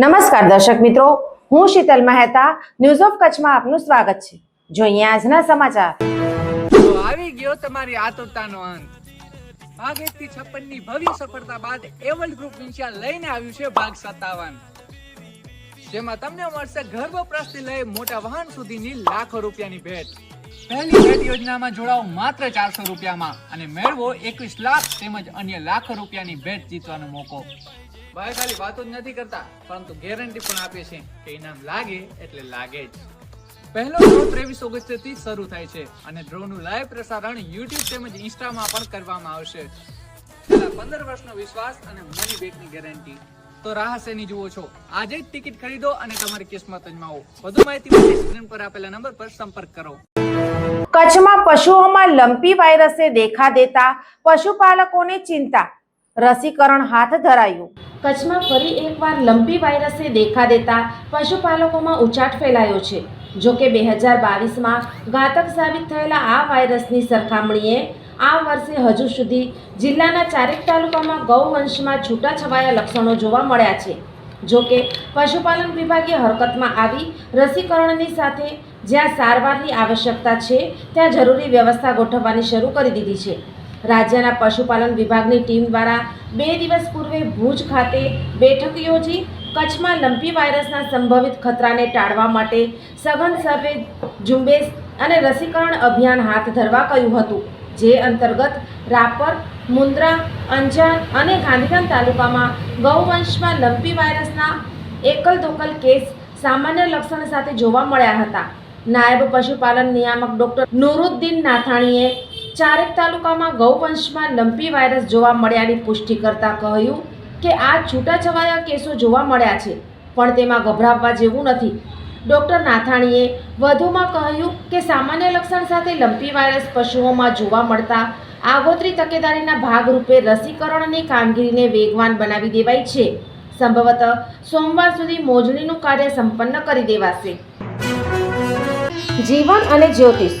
નમસ્કાર દર્શક મિત્રો, હું શીતલ મહેતા ન્યૂઝ ઓફ કચ્છમાં આપનું સ્વાગત છે. જોઈએ આજના સમાચાર. આવી ગયો તમારી આતુરતાનો અંત. ભાગ એક ની ભવ્ય સફળતા બાદ એવલ ગ્રુપ ઇન્શિયા લઈને આવ્યું છે ભાગ સત્તાવન. જેમાં તમને મળશે ઘર વપરાશથી લઈ મોટા વાહન સુધીની લાખો રૂપિયાની ભેટ. પહેલી ભેટ યોજનામાં જોડાઓ માત્ર ચારસો રૂપિયામાં અને મેળવો એકવીસ લાખ તેમજ અન્ય લાખો રૂપિયાની ભેટ જીતવાનો મોકો. ભાઈ ખાલી વાતો જ નથી કરતા, પરંતુ ગેરંટી પણ આપે છે કે ઇનામ લાગે એટલે લાગે જ. પહેલો ડ્રો ત્રેવીસ ઓગસ્ટથી શરૂ થાય છે અને ડ્રો નું લાઈવ પ્રસારણ યુટ્યુબ તેમજ ઇન્સ્ટામાં પણ કરવામાં આવશે. પંદર વર્ષનો વિશ્વાસ અને મની બેકની ગેરંટી તો રાહ શેની જુઓ છો? આજે જ ટિકિટ ખરીદો અને તમારી કિસ્મત અજમાવો. વધુ માહિતી માટે સ્ક્રીન પર આપેલા નંબર પર સંપર્ક કરો. કચ્છમાં પશુઓમાં લંપી વાયરસે દેખા દેતા પશુપાલકોને ચિંતા. રસીકરણ હાથ ધરાયું. કચ્છમાં ફરી એકવાર લંપી વાયરસે દેખા દેતા પશુપાલકોમાં ઉચાટ ફેલાયો છે. જો કે બે હજાર બાવીસમાં ઘાતક સાબિત થયેલા આ વાયરસની સરખામણીએ આ વર્ષે હજુ સુધી જિલ્લાના ચારેક તાલુકામાં ગૌવંશમાં છૂટાછવાયા લક્ષણો જોવા મળ્યા છે. જો કે પશુપાલન વિભાગે હરકતમાં આવી રસીકરણની સાથે જ્યાં સારવારની આવશ્યકતા છે, ત્યાં જરૂરી વ્યવસ્થા ગોઠવવાની શરૂ કરી દીધી છે. રાજ્યના પશુપાલન વિભાગની ટીમ દ્વારા બે દિવસ પૂર્વે ભુજ ખાતે બેઠક યોજી કચ્છમાં લંપી વાયરસના સંભવિત ખતરાને ટાળવા માટે સઘન સર્વે ઝુંબેશ અને રસીકરણ અભિયાન હાથ ધરવા કહ્યું હતું, જે અંતર્ગત રાપર, મુન્દ્રા, અંજાર અને ગાંધીધામ તાલુકામાં ગૌવંશમાં લંપી વાયરસના એકલ દોકલ કેસ સામાન્ય લક્ષણ સાથે જોવા મળ્યા હતા. નાયબ પશુપાલન નિયામક ડોક્ટર નુરુદ્દીન નાથાણીએ ચારેક તાલુકામાં ગૌવંશમાં લંપી વાયરસ જોવા મળ્યાની પુષ્ટિ કરતાં કહ્યું કે આ છૂટાછવાયા કેસો જોવા મળ્યા છે, પણ તેમાં ગભરાવવા જેવું નથી. ડૉક્ટર નાથાણીએ વધુમાં કહ્યું કે સામાન્ય લક્ષણ સાથે લંપી વાયરસ પશુઓમાં જોવા મળતા આગોતરી તકેદારીના ભાગરૂપે રસીકરણની કામગીરીને વેગવાન બનાવી દેવાઈ છે. સંભવત સોમવાર સુધી મોજણીનું કાર્ય સંપન્ન કરી દેવાશે. જીવન અને જ્યોતિષ.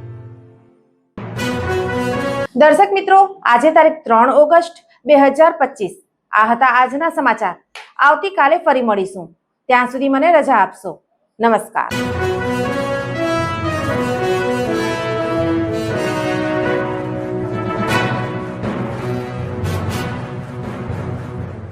દર્શક મિત્રો, આજે તારીખ ત્રણ ઓગસ્ટ બે હજાર પચીસ. આ હતા આજના સમાચાર. આવતીકાલે ફરી મળીશું. ત્યાં સુધી મને રજા આપશો. નમસ્કાર.